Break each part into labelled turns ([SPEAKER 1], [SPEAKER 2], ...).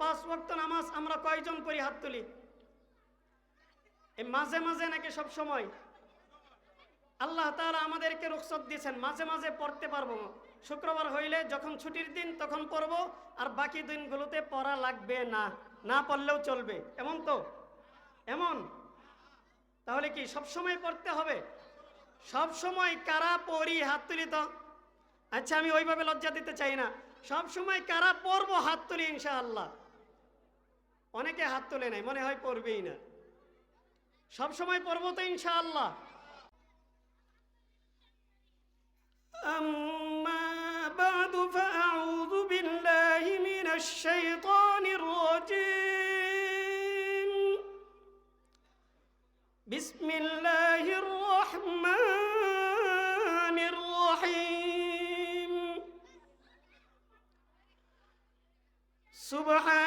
[SPEAKER 1] পাঁচ নামাজ আমরা কয়জন করি হাত তুলি? মাঝে মাঝে নাকি সব সময়? আল্লাহ আমাদেরকে রুখসত দিয়েছেন, মাঝে মাঝে পড়তে পারব শুক্রবার হইলে যখন ছুটির দিন, তখন পড়ব, আর বাকি দিনগুলোতে পড়া লাগবে না। না পড়লেও চলবে। এমন তো? এমন? তাহলে কি সব সময় পড়তে হবে? সব সময় কারা পড়ি হাত তুলি তো? আচ্ছা আমি ওইভাবে লজ্জা দিতে চাই না। সব সময় কারা পড়ব হাত তুলি ইনশাআল্লাহ। অনেকে হাত তোলে নাই মনে হয় পড়বেই না সব সময় পড়বো তো ইনশাআল্লাহ أما بعد فأعوذ بالله من الشيطان الرجيم بسم الله الرحمن الرحيم سبحان الذي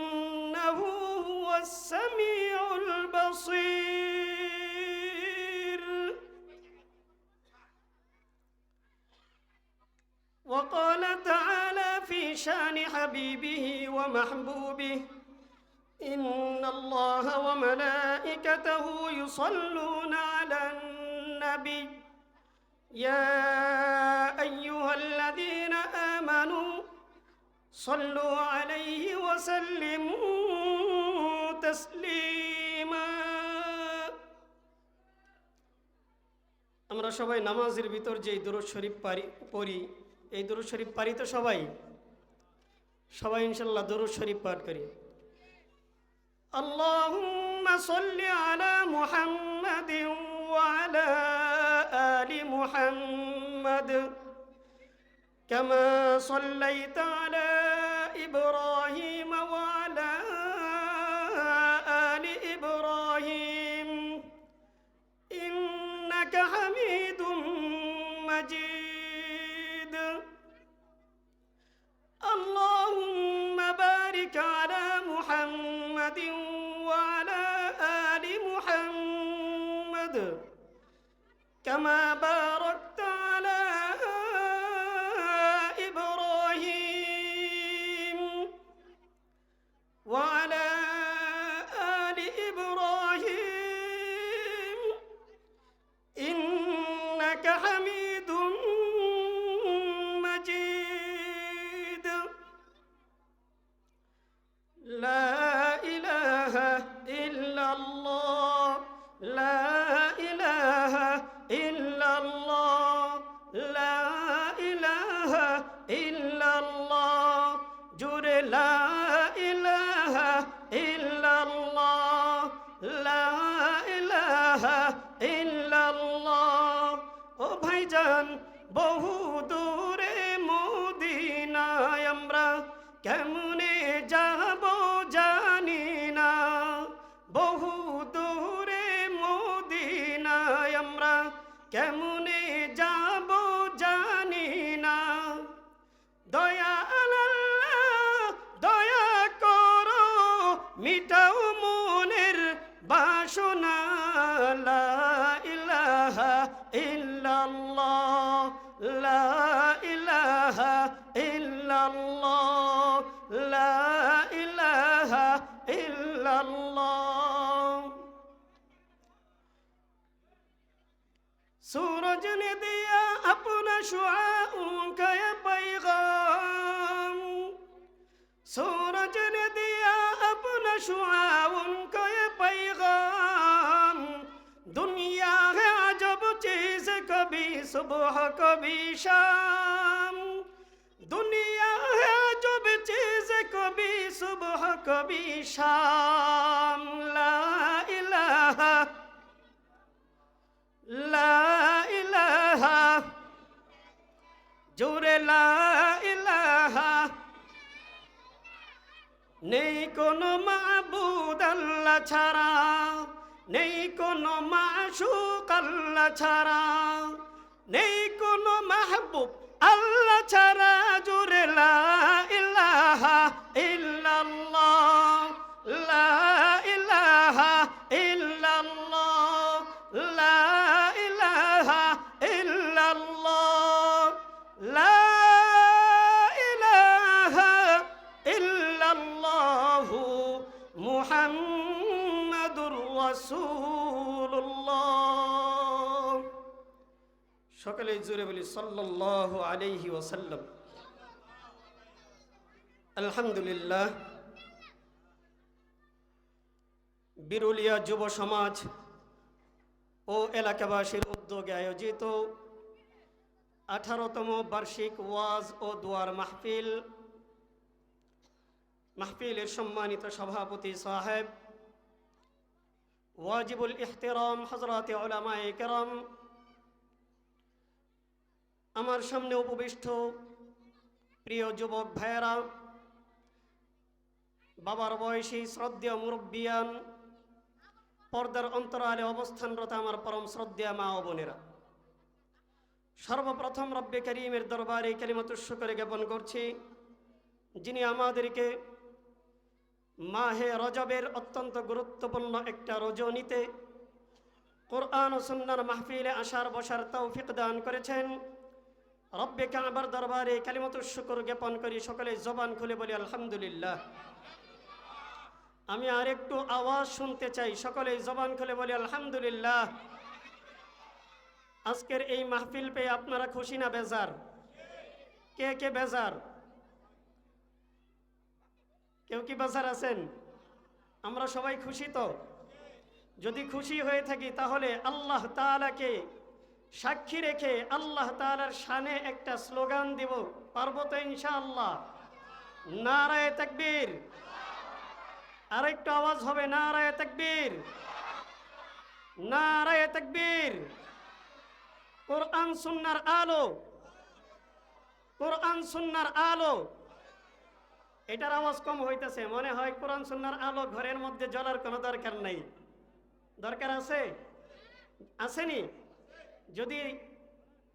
[SPEAKER 1] السميع البصير. وقال تعالى في شأن حبيبه ومحبوبه إن الله وملائكته يصلون على النبي. يا أيها الذين آمنوا صلوا عليه وسلموا تسليما আমরা সবাই নামাজের ভিতর যে দুরুদ শরীফ পারি পড়ি এই দুরুদ শরীফ পারি তো সবাই সবাই ইনশাল্লাহ দুরুদ শরীফ পাঠ করি اللهم صل على محمد وعلى آل محمد كما صليت على إبراهيم كما باركت ও ভাইজান বহু দূরে মোদিনায় আমরা কেমনে ইল্লাল্লাহ লা ইলাহা ইল্লাল্লাহ سورج نے دیا اپنا شعاؤں کا یہ پیغام سورج نے دیا اپنا شعاؤں کا یہ پیغام دنیا ہے عجب چیز کبھی صبح کبھی شام दुनिया है अजब चीज कभी सुबह कभी शाम ला इलाहा লা ইলাহা জোরে লা ইলাহা নেই কোনো মাবুদ আল্লাহ ছাড়া নেই কোনো মাসুক আল্লাহ ছাড়া নেই কোনো মাহবুব আল্লাহ ছাড়া জুড়ে লা সকলে জুড়ে বলি, সাল্লাল্লাহু আলাইহি ওয়াসাল্লাম। আলহামদুলিল্লাহ, বিরুলিয়া যুব সমাজ ও এলাকাবাসীর উদ্যোগে আয়োজিত আঠারোতম বার্ষিক ওয়াজ ও দোয়ার মাহফিল, মাহফিলের সম্মানিত সভাপতি সাহেব, ওয়াজিবুল ইহতেরাম হজরত ওলামায়ে কেরাম আমার সামনে উপবিষ্ট প্রিয় যুবক ভাইয়েরা, বাবার বয়সী শ্রদ্ধেয় মুরব্বিয়ান, পর্দার অন্তরালে অবস্থানরত আমার পরম শ্রদ্ধেয়া মা ও বোনেরা, সর্বপ্রথম রব্বে করিমের দরবারে কালিমাতুস্য করে জ্ঞাপন করছি, যিনি আমাদেরকে মাহে রজবের অত্যন্ত গুরুত্বপূর্ণ একটা রজনীতে কোরআন ও সুন্নার মাহফিলে আসার বসার তৌফিক দান করেছেন। রব্বে কাবার দরবারে কালিমাতুর শুকর জ্ঞাপন করি সকলে জবান খুলে বলি, আলহামদুলিল্লাহ। আমি আর একটু আওয়াজ শুনতে চাই সকলে জবান খুলে বলি, আলহামদুলিল্লাহ। আজকের এই মাহফিল পেয়ে আপনারা খুশি না বেজার? কে কে বেজার? কেউ কি বেজার আছেন? আমরা সবাই খুশি তো? যদি খুশি হয়ে থাকি, তাহলে আল্লাহ তাআলাকে সাক্ষী রেখে আল্লাহ তাআলার শানে একটা স্লোগান দিব। পারব তো ইনশাআল্লাহ? নারায় তাকবীর। আর একটু আওয়াজ হবে, নারায় তাকবীর। নারায় তাকবীর। কোরআন সুন্নার আলো। কোরআন সুন্নার আলো। এটার আওয়াজ কম হইতেছে, মনে হয় কোরআন সুন্নার আলো ঘরের মধ্যে জ্বলার কোনো দরকার নাই। দরকার আছে? আসেনি? যদি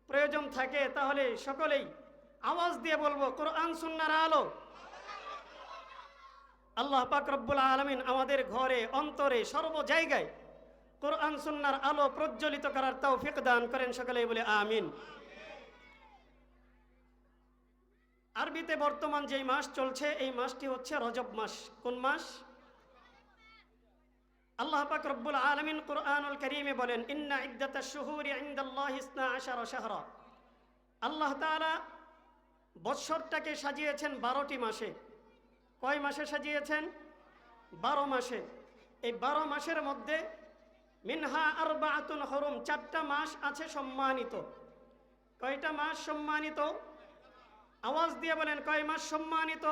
[SPEAKER 1] প্রয়োজন থাকে তাহলে সকলেই আওয়াজ দিয়ে বলব, কোরআন, সুন্নার আলো। আল্লাহ পাক রব্বুল আলমিন আমাদের ঘরে, অন্তরে, সর্ব জায়গায় কোরআন, সুন্নার আলো প্রজ্বলিত করার তৌফিক দান করেন সকলেই বলে আমিন। আরবিতে বর্তমান যেই মাস চলছে, এই মাসটি হচ্ছে রজব মাস। কোন মাস? আল্লাহ পাক রব্বুল আলামিন কুরআনুল কারীমে বলেন, ইন্না ইদ্দাতাশ শুহুরি ইনদাল্লাহি ইসনা আশারা শাহরা। আল্লাহ তাআলা বৎসরটাকে সাজিয়েছেন বারোটি মাসে। কয় মাসে সাজিয়েছেন? বারো মাসে। এই বারো মাসের মধ্যে মিনহা আরবাআতুন হরুম, চারটা মাস আছে সম্মানিত। কয়টা মাস সম্মানিত? আওয়াজ দিয়ে বলেন, কয় মাস সম্মানিত?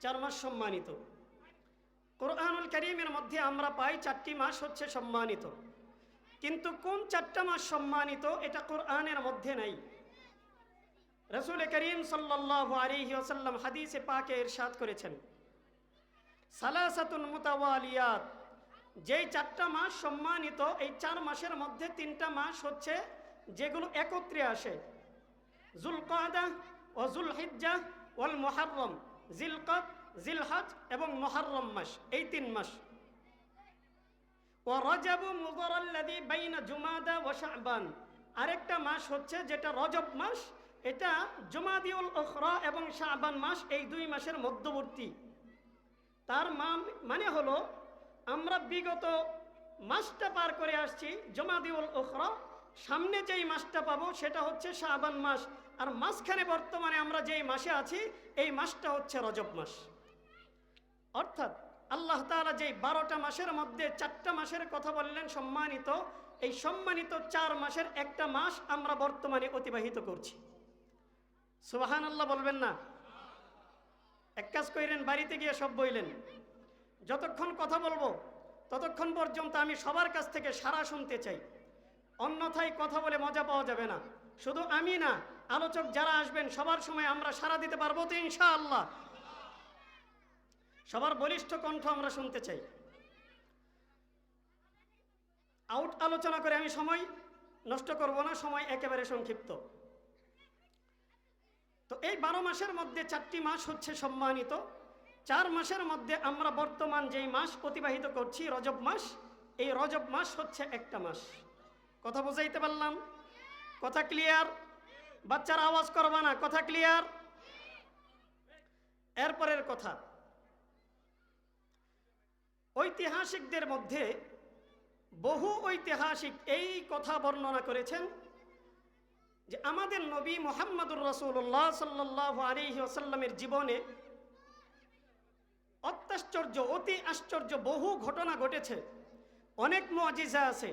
[SPEAKER 1] চার মাস সম্মানিত। কোরআনুল করিমের মধ্যে আমরা পাই চারটি মাস হচ্ছে সম্মানিত। কিন্তু কোন চারটা মাস সম্মানিত এটা কোরআনের মধ্যে নাই। রসুল করিম ওয়াসাল্লাম হাদিসে পাকে ইরশাদ করেছেন। সালাসাতুন মুতাওয়ালিয়াত, যেই চারটা মাস সম্মানিত, এই চার মাসের মধ্যে তিনটা মাস হচ্ছে যেগুলো একত্রে আসে। জুলকাদা ও জুলহিজ্জা ওল মুহাররম। জিলকদ জিলহজ এবং মুহাররম মাস, এই তিন মাস। ও রজাবু মুদরাল্লাযী বাইনা জুমাদা ওয়া শাবান। আরেকটা মাস হচ্ছে যেটা রজব মাস, এটা জুমাদিউল উখরা এবং শাবান মাস, এই দুই মাসের মধ্যবর্তী। তার মানে হলো, আমরা বিগত মাসটা পার করে আসছি জমাদিউল উখরা। সামনে যেই মাসটা পাবো সেটা হচ্ছে শাবান মাস। আর মাঝখানে বর্তমানে আমরা যেই মাসে আছি, এই মাসটা হচ্ছে রজব মাস। অর্থাৎ আল্লাহ তাআলা যেই বারোটা মাসের মধ্যে চারটা মাসের কথা বললেন সম্মানিত, এই সম্মানিত চার মাসের একটা মাস আমরা বর্তমানে অতিবাহিত করছি। সুবাহান আল্লাহ বলবেন না? এক কাজ করিলেন বাড়িতে গিয়ে সব বইলেন। যতক্ষণ কথা বলব, ততক্ষণ পর্যন্ত আমি সবার কাছ থেকে সারা শুনতে চাই। অন্যথায় কথা বলে মজা পাওয়া যাবে না। শুধু আমি না আলোচক যারা আসবেন, সবার সময় আমরা সারা দিতে পারব তো ইনশাআল্লাহ। সবার বলিষ্ঠ কণ্ঠ আমরা শুনতে চাই। আউট আলোচনা করে আমি সময় নষ্ট করব না, সময় একেবারে সংক্ষিপ্ত। তো এই বারো মাসের মধ্যে চারটি মাস হচ্ছে সম্মানিত। চার মাসের মধ্যে আমরা বর্তমান যেই মাস অতিবাহিত করছি, রজব মাস, এই রজব মাস হচ্ছে একটা মাস। কথা বুঝাইতে পারলাম? কথা ক্লিয়ার বাচ্চারা আওয়াজ করবা না, কথা ক্লিয়ার এরপরের কথা, ঐতিহাসিকদের মধ্যে বহু ঐতিহাসিক এই কথা বর্ণনা করেছেন যে আমাদের নবী মোহাম্মদুর রসুল্লাহ সাল্লাহ আলিহি আসাল্লামের জীবনে অত্যাশ্চর্য, অতি আশ্চর্য বহু ঘটনা ঘটেছে। অনেক মুআজিজা আছে।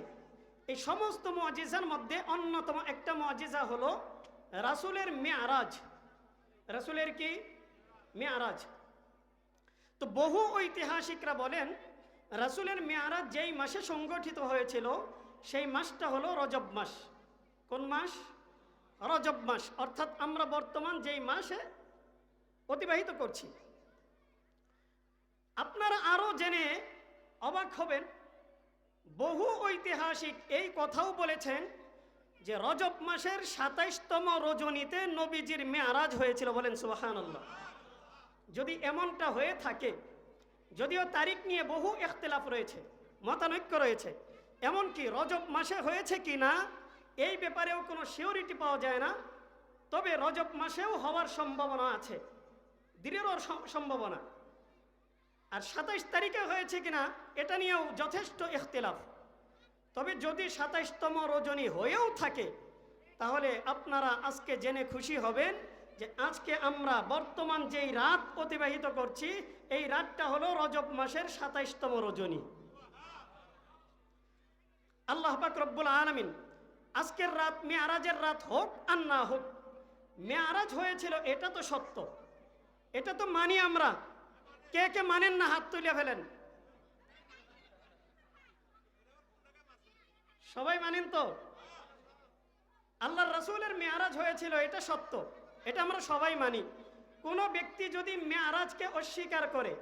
[SPEAKER 1] এই সমস্ত মুআজিজার মধ্যে অন্যতম একটা মুআজিজা হলো রাসূলের মেয়ারাজ রাসূলের কি? মেয়ারাজ তো বহু ঐতিহাসিকরা বলেন, রাসূলের মেয়ারাজ যেই মাসে সংগঠিত হয়েছিল, সেই মাসটা হলো রজব মাস। কোন মাস? রজব মাস। অর্থাৎ আমরা বর্তমান যেই মাসে অতিবাহিত করছি। আপনারা আরও জেনে অবাক হবেন, বহু ঐতিহাসিক এই কথাও বলেছেন যে রজব মাসের সাতাইশতম রজনীতে নবীজির মেয়ারাজ হয়েছিল বলেন সুবাহান যদি এমনটা হয়ে থাকে, যদিও তারিখ নিয়ে বহু এখতলাফ রয়েছে, মতানৈক্য রয়েছে, এমনকি রজব মাসে হয়েছে কি না, এই ব্যাপারেও কোনো সিওরিটি পাওয়া যায় না। তবে রজব মাসেও হওয়ার সম্ভাবনা আছে দৃঢ় সম্ভাবনা। আর সাতাইশ তারিখে হয়েছে কিনা এটা নিয়েও যথেষ্ট ইখতিলাফ তবে যদি সাতাইশতম রজনী হয়েও থাকে, তাহলে আপনারা আজকে জেনে খুশি হবেন যে আজকে আমরা বর্তমান যেই রাত অতিবাহিত করছি, এই রাতটা হলো রজব মাসের সাতাইশতম রজনী। আল্লাহ পাক রব্বুল আলামিন, আজকের রাত মেয়ারাজের রাত হোক আর না হোক, মেয়ারাজ হয়েছিল এটা তো সত্য। এটা তো মানি আমরা। কে কে মানেন না হাত তুলে ফেলেন? সবাই মানেন তো? আল্লাহর রাসূলের মেয়ারাজ হয়েছিল, এটা সত্য। এটা আমরা সবাই মানি। কোনো ব্যক্তি যদি মেয়ারাজকে অস্বীকার করে,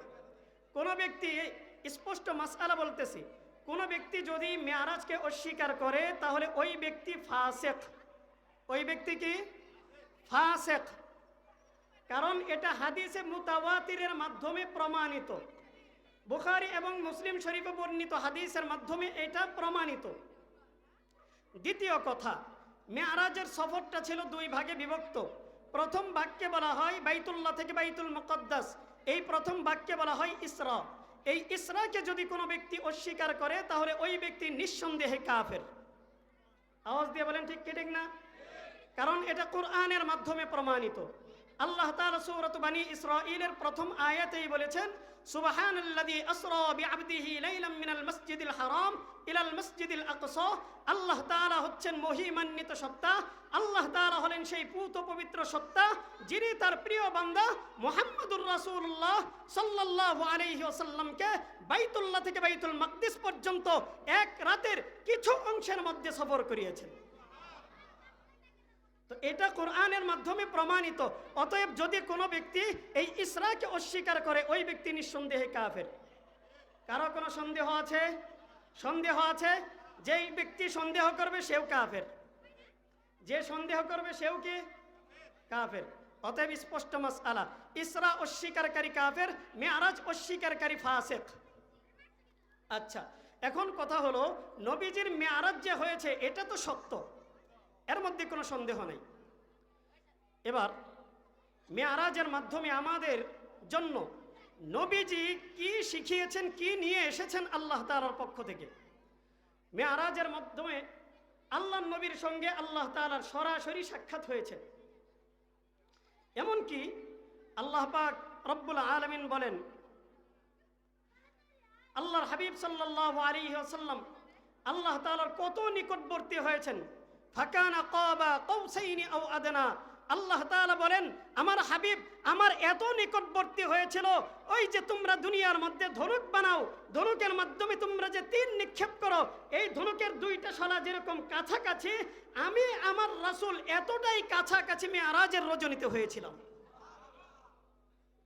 [SPEAKER 1] কোনো ব্যক্তি স্পষ্ট মাসআলা বলতেছি, কোনো ব্যক্তি যদি মেয়ারাজকে অস্বীকার করে, তাহলে ওই ব্যক্তি ফাসেক। ওই ব্যক্তি কি? ফাসেক। কারণ এটা হাদিসে মুতাওয়াতিরের মাধ্যমে প্রমাণিত। বুখারি এবং মুসলিম শরীফে বর্ণিত হাদিসের মাধ্যমে এটা প্রমাণিত। দ্বিতীয় কথা, মেয়ারাজের সফরটা ছিল দুই ভাগে বিভক্ত। প্রথম বাক্যে বলা হয় বাইতুল্লাহ থেকে বাইতুল মুকদ্দাস, এই প্রথম বাক্যে বলা হয় ইসরা। এই ইসরাকে যদি কোনো ব্যক্তি অস্বীকার করে, তাহলে ওই ব্যক্তি নিঃসন্দেহে কাফের। আওয়াজ দিয়ে বলেন ঠিক কি, ঠিক না? কারণ এটা কোরআনের মাধ্যমে প্রমাণিত। আল্লাহ তাআলা সূরাত বানি ইসরাঈলের প্রথম আয়াতেই বলেছেন সুবহানাল্লাযী আসরা বিআবদিহি লাইলাম মিনাল মাসজিদিল হারাম ইলাল মাসজিদিল আকসা। আল্লাহ তাআলা হচ্ছেন মহিমান্বিত সত্তা। আল্লাহ তাআলা হলেন সেই পূত পবিত্র সত্তা, যিনি তার প্রিয় বান্দা মুহাম্মদুর রাসূলুল্লাহ সাল্লাল্লাহু আলাইহি ওয়াসাল্লামকে বাইতুল্লাহ থেকে বাইতুল মাকদিস পর্যন্ত এক রাতের কিছু অংশের মধ্যে সফর করিয়েছেন। তো এটা কোরআনের মাধ্যমে প্রমাণিত। অতএব যদি কোনো ব্যক্তি এই ইসরাকে অস্বীকার করে, ওই ব্যক্তি নিঃসন্দেহে কাফের। কারও কোনো সন্দেহ আছে? সন্দেহ আছে? যেই ব্যক্তি সন্দেহ করবে, সেও কাফের। যে সন্দেহ করবে, সেও কি? কাফের। অতএব স্পষ্ট মাস আলা ইসরা অস্বীকারী কাফের মেয়ারাজ অস্বীকারী ফাসেক। আচ্ছা এখন কথা হলো, নবীজির মেয়ারাজ যে হয়েছে, এটা তো সত্য। এর মধ্যে কোনো সন্দেহ নেই। এবার মেয়ারাজের মাধ্যমে আমাদের জন্য নবীজি কি শিখিয়েছেন, কি নিয়ে এসেছেন আল্লাহ তাআলার পক্ষ থেকে? মেয়ারাজের মাধ্যমে আল্লাহ নবীর সঙ্গে আল্লাহ তাআলার সরাসরি সাক্ষাৎ হয়েছে। এমনকি আল্লাহ পাক রব্বুল আলমিন বলেন, আল্লাহর হাবিব সাল্লাল্লাহু আলাইহি ওয়াসাল্লাম আল্লাহ তাআলার কত নিকটবর্তী হয়েছেন। ফাকানা কাবা কৌসাইনি আও আদনা। আল্লাহ তাআলা বলেন, আমার হাবিব আমার এত নিকটবর্তী হয়েছিল, ওই যে তোমরা দুনিয়ার মধ্যে ধনুক বানাও, ধনুকের মাধ্যমে তোমরা যে তীর নিক্ষেপ করো, এই ধনুকের দুইটা শলা যেরকম কাছাকাছি, আমি আমার রাসূল এতটাই কাছাকাছি মেয়ারাজের রজনীতে হয়েছিলাম।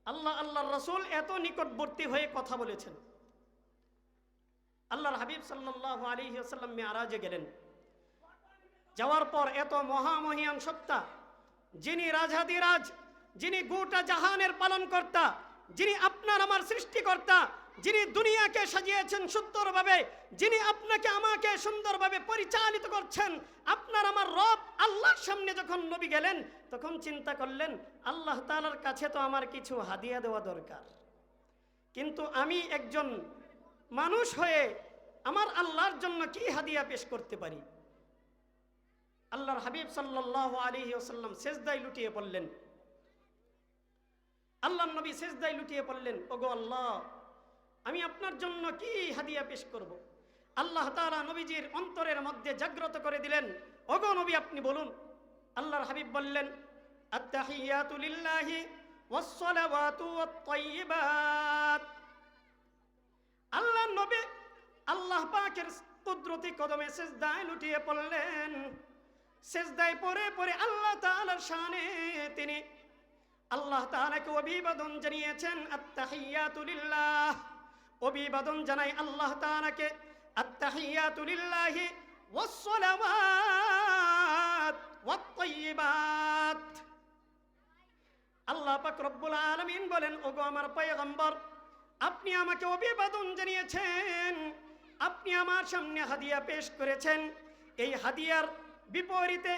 [SPEAKER 1] আল্লাহ, আল্লাহর রসুল এত নিকটবর্তী হয়ে কথা বলেছেন। আল্লাহর হাবিব সাল্লাহ আলী আসাল্লাম মেয়ারাজে গেলেন। যাওয়ার পর এত মহামহিয়ান সত্তা, যিনি রাজাদিরাজ যিনি গোটা জাহানের পালনকর্তা, যিনি আপনার আমার সৃষ্টিকর্তা, যিনি দুনিয়াকে সাজিয়েছেন সুন্দরভাবে, যিনি আপনাকে আমাকে সুন্দরভাবে পরিচালিত করছেন, আপনার আমার রব আল্লাহর সামনে যখন নবী গেলেন, তখন চিন্তা করলেন, আল্লাহ তাআলার কাছে তো আমার কিছু হাদিয়া দেওয়া দরকার। কিন্তু আমি একজন মানুষ হয়ে আমার আল্লাহর জন্য কি হাদিয়া পেশ করতে পারি? আল্লাহর হাবিব সাল্লাহ আলী ওসাল্লাম সেজদাই লুটিয়ে পড়লেন। আল্লাহ নবী সেজদাই লুটিয়ে পড়লেন, ওগো আল্লাহ, আমি আপনার জন্য কি হাদিয়া পেশ করব। আল্লাহ তারা নবীজির অন্তরের মধ্যে জাগ্রত করে দিলেন, ওগো নবী, আপনি বলুন। আল্লাহর হাবিব বললেন আল্লাহ নবী আল্লাহ পাকের কুদরতি কদমে সেজদায় লুটিয়ে পড়লেন। সেজদায় পরে পরে আল্লাহ তাআলার শানে তিনি আল্লাহ তাআলাকে অভিবাদন জানিয়েছেন, আত্তাহিয়াতু লিল্লাহ। অভিবাদন জানাই আল্লাহ তাআলাকে, আত্তাহিয়াতু লিল্লাহি ওয়াসসালাওয়াত ওয়াত-তাইয়্যিবাত আল্লাহ পাক রব্বুল আলামিন বলেন, ওগো আমার পয়গম্বর, আপনি আমাকে অভিবাদন জানিয়েছেন, আপনি আমার সামনে হাদিয়া পেশ করেছেন। এই হাদিয়ার বিপরীতে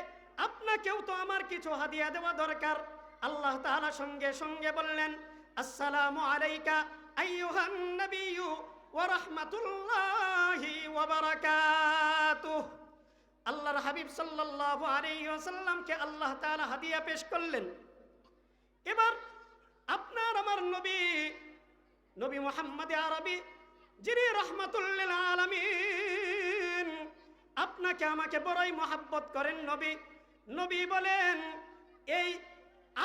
[SPEAKER 1] আপনাকেও তো আমার কিছু হাদিয়া দেওয়া দরকার। আল্লাহ তাআলা সঙ্গে সঙ্গে বললেন, আসসালামু আলাইকা আইয়ুহান নাবিয়্যু ওয়া রাহমাতুল্লাহি ওয়া বারাকাতুহু। আল্লাহর হাবিব সাল্লাল্লাহু আলাইহি ওয়াসাল্লামকে আল্লাহ তাআলা হাদিয়া পেশ করলেন। এবার আপনার আমার নবী নবী মোহাম্মদ আরবি, যিনি রহমাতুল্লিল আলামিন আপনাকে আমাকে বড়ই মহাব্বত করেন নবী। নবী বলেন, এই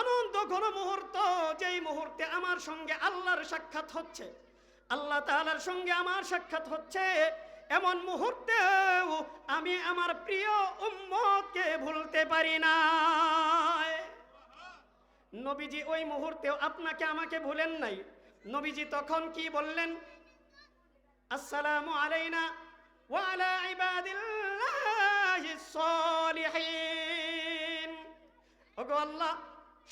[SPEAKER 1] আনন্দ ঘন মুহূর্ত, যেই মুহূর্তে আমার সঙ্গে আল্লাহর সাক্ষাৎ হচ্ছে, আল্লাহ তাআলার সঙ্গে আমার সাক্ষাৎ হচ্ছে, এমন মুহূর্তেও আমি আমার প্রিয় উম্মতকে ভুলতে পারি না। নবীজি ওই মুহূর্তেও আপনাকে আমাকে ভুলেন নাই। নবীজি তখন কি বললেন? আসসালামু আলাইনা ওয়া আলা ইবাদিল্লাহিস সালিহিন। ওগো আল্লাহ,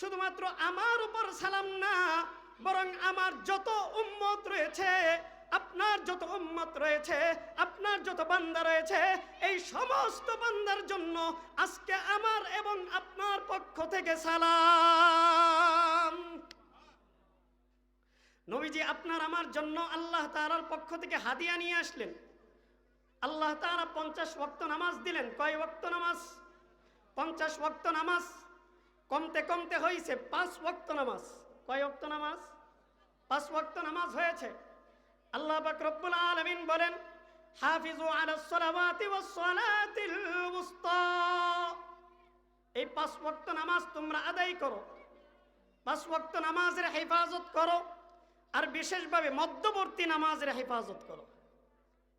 [SPEAKER 1] শুধুমাত্র আমার উপর সালাম না, বরং আমার যত উম্মত রয়েছে, আপনার যত উম্মত রয়েছে, আপনার যত বান্দা রয়েছে, এই সমস্ত বান্দার জন্য আজকে আমার এবং আপনার পক্ষ থেকে সালাম। নবীজি আপনার আমার জন্য আল্লাহ তাআলার পক্ষ থেকে হাদিয়া নিয়ে আসলেন। আল্লাহ তাআলা পঞ্চাশ ওয়াক্ত নামাজ দিলেন। কয় ওয়াক্ত নামাজ? পঞ্চাশ ওয়াক্ত নামাজ? কমতে কমতে হয়েছে পাঁচ ওয়াক্ত নামাজ। কয় ওয়াক্ত নামাজ? পাঁচ ওয়াক্ত নামাজ হয়েছে। আল্লাহ পাক রব্বুল আলামিন বলেন, হাফিজু এই পাঁচ ওয়াক্ত নামাজ তোমরা আদায় করো। পাঁচ ওয়াক্ত নামাজের হেফাজত করো আর বিশেষভাবে মধ্যবর্তী নামাজের হেফাজত করো।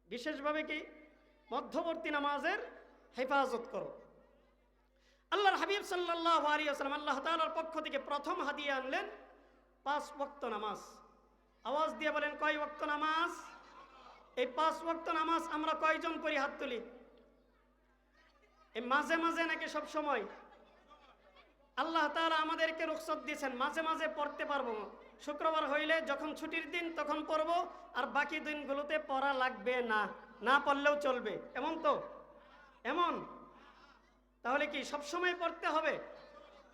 [SPEAKER 1] বিশেষভাবে কি? মধ্যবর্তী নামাজের হেফাজত করো। আল্লাহর হাবিব সাল্লাহ আলিয়াল্লাম আল্লাহ তাআলার পক্ষ থেকে প্রথম হাদিয়া আনলেন, পাঁচ ওয়াক্ত নামাজ। আওয়াজ দিয়ে বলেন, কয় ওয়াক্ত নামাজ? এই পাঁচ ওয়াক্ত নামাজ আমরা কয়জন করি হাত তুলি? এই মাঝে মাঝে নাকি সব সময়? আল্লাহ তাআলা আমাদেরকে রুখসত দিয়েছেন, মাঝে মাঝে পড়তে পারব শুক্রবার হইলে যখন ছুটির দিন, তখন পড়ব, আর বাকি দিনগুলোতে পড়া লাগবে না। না পড়লেও চলবে। এমন তো? এমন? তাহলে কি সব সময় পড়তে হবে?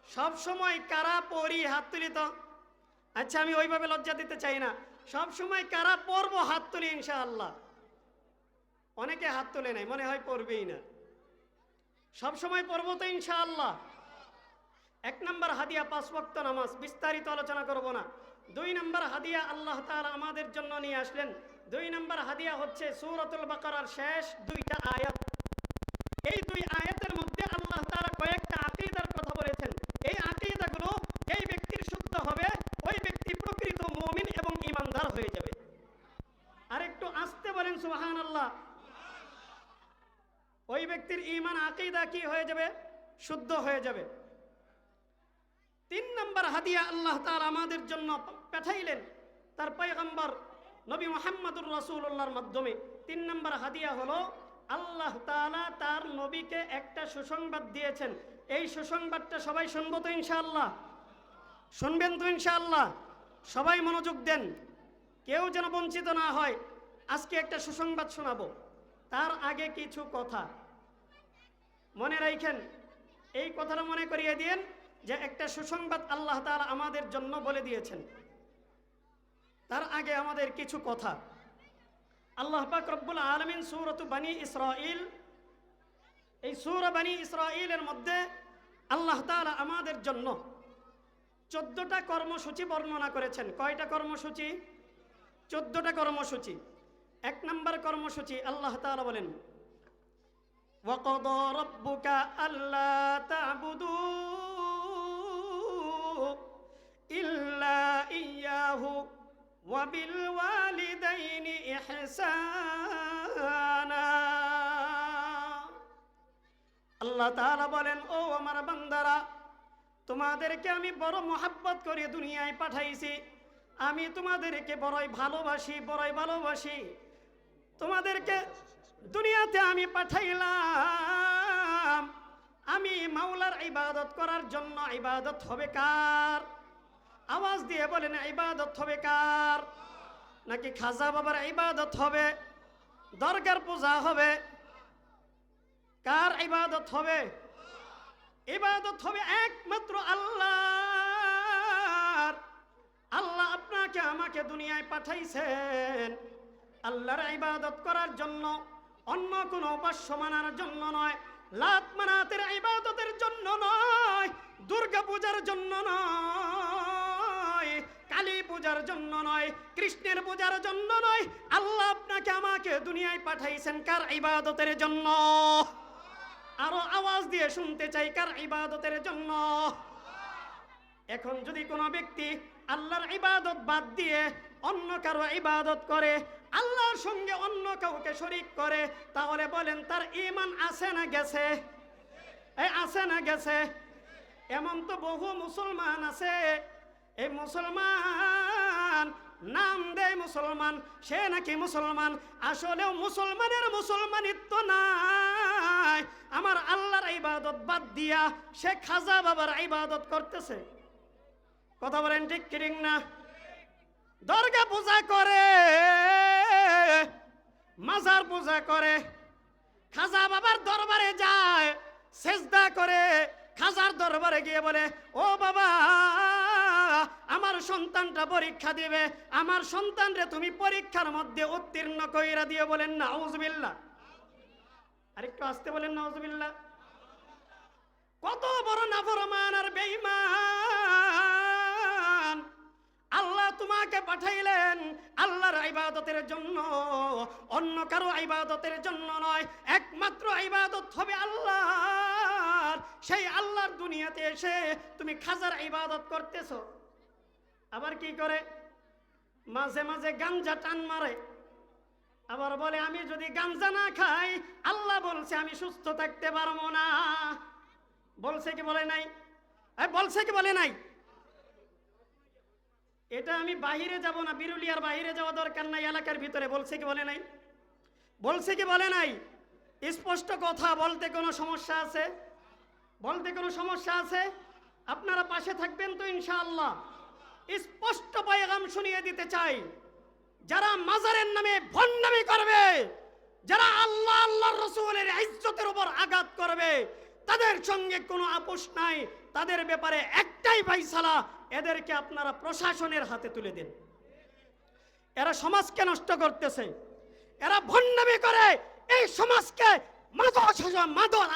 [SPEAKER 1] সব সময় কারা পড়ি হাত তুলি তো? আচ্ছা আমি ওইভাবে লজ্জা দিতে চাই না। সব সময় কারা পড়ব হাত তুলি, ইনশাআল্লাহ। অনেকে হাত তুলে নাই মনে হয় পড়বেই না। সব সময় পড়ব তো, ইনশাআল্লাহ। এক নম্বর হাদিয়া, পাঁচ ওয়াক্ত নামাজ। বিস্তারিত আলোচনা করব না। দুই নম্বর হাদিয়া আল্লাহ তাআলা আমাদের জন্য নিয়ে আসলেন। দুই নম্বর হাদিয়া হচ্ছে সূরাতুল বাকারার শেষ দুইটা আয়াত। এই দুই আয়াতের মধ্যে আল্লাহ তাআলা কয়েকটা আকীদার কথা বলেছেন। এই আকীদাগুলো এই ব্যক্তির শুদ্ধ হবে, ওই ব্যক্তি প্রকৃত মুমিন এবং ঈমানদার হয়ে যাবে। আর একটু আসতে বলেন সুহান আল্লাহ ওই ব্যক্তির ঈমান, আকীদা কি হয়ে যাবে? শুদ্ধ হয়ে যাবে। তিন নম্বর হাদিয়া আল্লাহ তার আমাদের জন্য পাঠাইলেন। তার পয়গম্বর নবী মোহাম্মদুর রাসূলুল্লাহর মাধ্যমে। তিন নম্বর হাদিয়া হলো, আল্লাহ তাআলা তার নবীকে একটা সুসংবাদ দিয়েছেন। এই সুসংবাদটা সবাই শুনব তো ইনশাআল্লাহ? শুনবেন তো ইনশাআল্লাহ? সবাই মনোযোগ দেন। কেউ যেন বঞ্চিত না হয়, আজকে একটা সুসংবাদ শোনাবো। তার আগে কিছু কথা। মনে রাখেন, এই কথাটা মনে করিয়ে দিয়েন যে একটা সুসংবাদ আল্লাহ তাআলা আমাদের জন্য বলে দিয়েছেন। তার আগে আমাদের কিছু কথা আল্লাহ পাক রব্বুল আলমিন সূরত বানি ইসরাইল এই সূরা বানি ইসরাইলের মধ্যে আল্লাহ তাআলা আমাদের জন্য চোদ্দটা কর্মসূচি বর্ণনা করেছেন কয়টা কর্মসূচি চোদ্দটা কর্মসূচি এক নম্বর কর্মসূচি আল্লাহ তাআলা বলেন وقضى ربك ألا تعبدوا إلا إياه وبالوالدين إحسانا আল্লাহ তাআলা বলেন ও আমার বান্দারা তোমাদেরকে আমি বড় মোহাব্বত করে দুনিয়ায় পাঠাইছি আমি তোমাদেরকে বড়ই ভালোবাসি বড়ই ভালোবাসি তোমাদেরকে দুনিয়াতে আমি পাঠাইলাম আমি মাওলার ইবাদত করার জন্য ইবাদত হবে কার আওয়াজ দিয়ে বলেন, ইবাদত হবে কার? নাকি খাজা বাবার ইবাদত হবে? দরগার পূজা হবে? কার ইবাদত হবে? ইবাদত হবে একমাত্র আল্লাহর। আল্লাহ আপনাকে, আমাকে দুনিয়ায় পাঠাইছেন। আল্লাহর ইবাদত করার জন্য, অন্য কোনো উপাস্য মানার জন্য নয়। লাত মানাতের ইবাদতের জন্য নয় দুর্গা পূজার জন্য নয়। কালী পূজার জন্য নয়, কৃষ্ণের পূজার জন্য নয়, আল্লাহ আপনাকে আমাকে দুনিয়ায় পাঠাইছেন কার ইবাদতের জন্য? আরও আওয়াজ দিয়ে শুনতে চাই, কার ইবাদতের জন্য? এখন যদি কোনো ব্যক্তি আল্লাহর ইবাদত বাদ দিয়ে অন্য কারও ইবাদত করে, আল্লাহর সঙ্গে অন্য কাউকে শরিক করে, তাহলে বলেন, তার ইমান আছে না গেছে? এই আছে না গেছে। এমন তো বহু মুসলমান আছে এই মুসলমান, নাম দেয় মুসলমান, সে নাকি মুসলমান? আসলেও মুসলমানের মুসলমানিত্ব নাই। আমার আল্লাহর ইবাদত বাদ দিয়া সে খাজা বাবার ইবাদত করতেছে। কথা বলেন ঠিক কিরিং না? দর্গা পূজা করে, মাজার পূজা করে, খাজা বাবার দরবারে যায়, সেজদা করে, খাজার দরবারে গিয়ে বলে, ও বাবা আমার সন্তানটা পরীক্ষা দিবে, আমার সন্তানরে তুমি পরীক্ষার মধ্যে উত্তীর্ণ কইরা দিয়ে বলেন না আউজবিল্লা আরেকটু আসতে বলেন না আউজবিল্লা কত বড় নাফরমান আর বেঈমান। আল্লাহ তোমাকে পাঠাইলেন আল্লাহর ইবাদতের জন্য। অন্য কারও ইবাদতের জন্য নয়, একমাত্র ইবাদত হবে আল্লাহর। সেই আল্লাহর দুনিয়াতে এসে তুমি খাজার ইবাদত করতেছো। আবার কি করে? মাঝে মাঝে গাঞ্জা টান মারে। আবার বলে, আমি যদি গাঞ্জা না খাই, আল্লাহ বলছে আমি সুস্থ থাকতে পারব না। বলছে কি বলে নাই? বলছে কি বলে নাই? এটা আমি বাহিরে যাব না, বিরুলিয়ার বাহিরে যাওয়া দরকার নাই, এলাকার ভিতরে। বলছে কি বলে নাই? বলছে কি বলে নাই? স্পষ্ট কথা, বলতে কোনো সমস্যা আছে? বলতে কোনো সমস্যা আছে? আপনারা পাশে থাকবেন তো ইনশাআল্লাহ। স্পষ্ট পয়গাম শুনিয়ে দিতে চাই। যারা মাজারের নামে ভণ্ডামি করবে, যারা আল্লাহ, আল্লাহর রসুলের ইজ্জতের উপর আঘাত করবে, তাদের সঙ্গে কোনো আপোষ নাই। তাদের ব্যাপারে একটাই ফাইসালা এদেরকে আপনারা প্রশাসনের হাতে তুলে দেন। এরা সমাজকে নষ্ট করতেছে। এরা ভণ্ডামি করে, এই সমাজকে মাদক মাদক,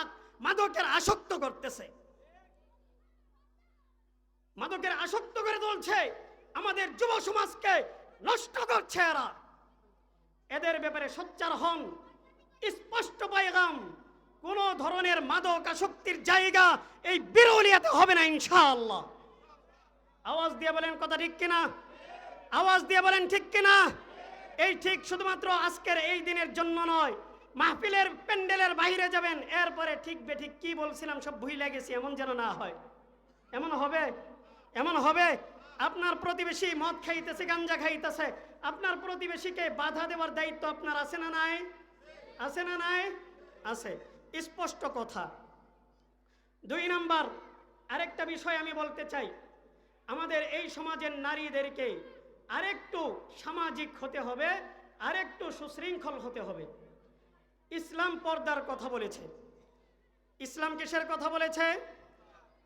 [SPEAKER 1] মাদকের আসক্ত করতেছে। মাদকের আসক্ত করে তুলছে। আমাদের যুব সমাজকে নষ্ট করছে এরা। এদের ব্যাপারে সোচ্চার হন। স্পষ্ট পায়গাম কোন ধরনের মাদক আসক্তির জায়গা এই বিরলিয়াতে হবে না ইনশাআল্লাহ। আওয়াজ দিয়ে বলেন কথা ঠিক কিনা? আওয়াজ দিয়ে বলেন ঠিক কিনা? এই ঠিক শুধুমাত্র আজকের এই দিনের জন্য নয়, মাহফিলের প্যান্ডেলের বাইরে যাবেন। এরপরে ঠিক বেঠিক কি বলছিলাম সব ভুলে গেছি, এমন যেন না হয়। এমন হবে এমন হবে, আপনার প্রতিবেশী মদ খাইতেছে, গাঞ্জা খাইতেছে, আপনার প্রতিবেশীকে বাধা দেওয়ার দায়িত্ব আপনার আছে না নাই? আছে না নাই? আছে। স্পষ্ট কথা। দুই নাম্বার, আরেকটা বিষয় আমি বলতে চাই। আমাদের এই সমাজের নারীদেরকে আরেকটু সামাজিক হতে হবে, আরেকটু সুশৃঙ্খল হতে হবে। ইসলাম পর্দার কথা বলেছে। ইসলাম কিসের কথা বলেছে?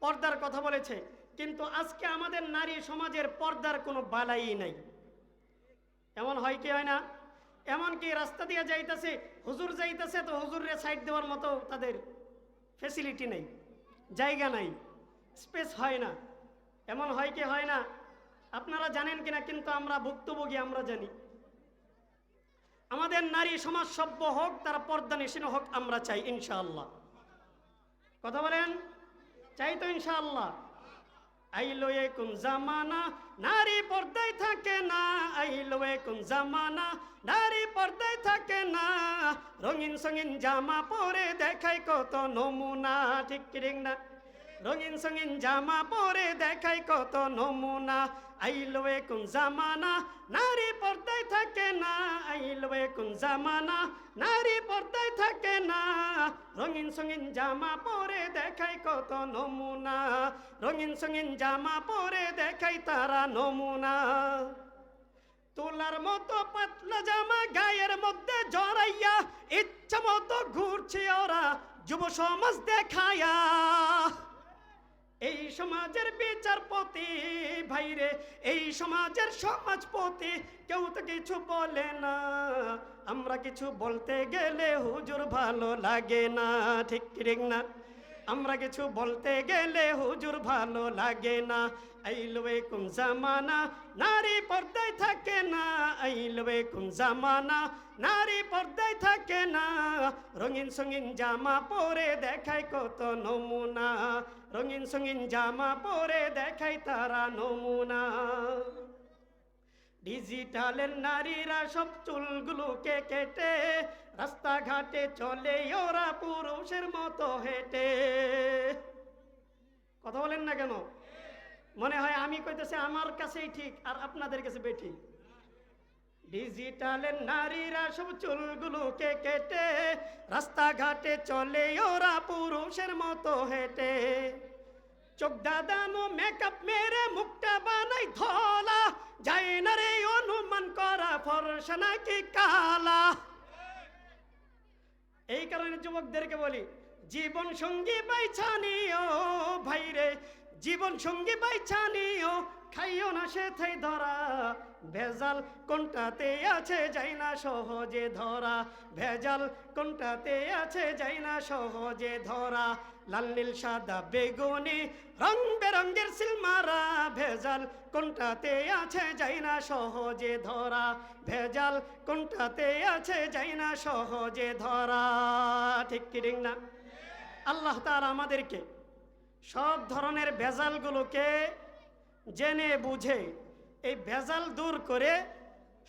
[SPEAKER 1] পর্দার কথা বলেছে। কিন্তু আজকে আমাদের নারী সমাজের পর্দার কোনো বালাই নাই। এমন হয় কি হয় না? এমন কি রাস্তা দিয়ে যাইতেছে, হুজুর যাইতেছে, তো হুজুরের সাইড দেওয়ার মতো তাদের ফেসিলিটি নেই, জায়গা নাই স্পেস হয় না। এমন হয় কি হয় না? আপনারা জানেন কিনা, কিন্তু আমরা ভুক্তভোগী, আমরা জানি। আমাদের নারী সমাজ সভ্য হোক, তারা পর্দা নিশীন হোক, আমরা চাই ইনশাআল্লাহ। কথা বলেন? চাই তো ইনশাআল্লাহ। আইলো কোন জামানা, নারী পর্দায় থাকে না। আইলো কোন জামানা, নারী পর্দায় থাকে না। রঙিন সঙ্গিন জামা পরে দেখাই কত নমুনা ঠিক না? রঙিন সঙ্গিন জামা পরে দেখাই কত নমুনা। আইলো কোন জামানা, নারী পর্দায় থাকে না। আইলো কোন জামানা, নারী পর্দায় থাকে না। রঙিন সঙ্গিন জামা পরে দেখাই কত নমুনা। রঙিন সঙ্গিন জামা পরে দেখাই তারা নমুনা। তোলার মতো পাতলা জামা গায়ের মধ্যে জড়াইয়া, ইচ্ছা মতো ঘুরছে ওরা, যুব সমাজ দেখায়া। এই সমাজের বিচারপতি ভাইরে এই সমাজের সমাজপতি কেউ তো কিছু বলে না। আমরা কিছু বলতে গেলে হুজুর ভালো লাগে না, ঠিক ঠিক না? আমরা কিছু বলতে গেলে হুজুর ভালো লাগে না। আইলবে কোন জামানা নারী পর্দায় থাকে না। আইলবে কোন জামানা নারী পর্দায় থাকে না। রঙিন সঙ্গিন জামা পরে দেখায় কত নমুনা। রঙিন সঙ্গিন জামা পরে দেখায় তারা নমুনা। ডিজিটালের নারীরা সব চুলগুলোকে কেটে, রাস্তাঘাটে চলে, ওরা পুরুষের মতো হেঁটে। কথা বলেন না কেন? মনে হয় আমি কইতেছি আমার কাছেই ঠিক আর আপনাদের কাছে বেঠিক। ডিজিটালের নারীরা সব চুলগুলোকে কেটে, রাস্তাঘাটে চলে, ওরা পুরুষের মতো হেঁটে। চোখ দাদানো মেকআপ মেরে মুখটা বানাই ধলা, যায় না রে অনুমান করা ফরসা নাকি কালা। এই কারণে যুবকদেরকে বলি, জীবন সঙ্গী বাইছানিও ভাইরে জীবন সঙ্গী বাইছানিও খাইও না সে থাই ধরা। ভেজাল কোনটাতে আছে যাই না সহজে ধরা। ভেজাল কোনটাতে আছে যাই না সহজে ধরা। লাল, নীল, সাদা, বেগুনি, রং বেরঙ্গের সিলমারা ভেজাল কোনটাতে আছে যাই না সহজে ধরা। ভেজাল কোনটাতে আছে যাই না সহজে ধরা। ঠিক কি ঠিক না? আল্লাহ তার আমাদেরকে সব ধরনের ভেজালগুলোকে জেনে বুঝে এই ভেজাল দূর করে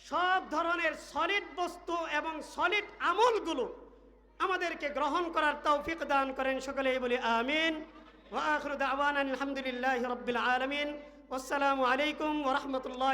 [SPEAKER 1] সব ধরনের সলিড বস্তু এবং সলিড আমলগুলো আমাদেরকে গ্রহণ করার তৌফিক দান করেন সকলেই বলি আমিন। ওয়া আখিরু দাওয়ানা আলহামদুলিল্লাহি রাব্বিল আলামিন। আসসালামু আলাইকুম ওয়া রাহমাতুল্লাহি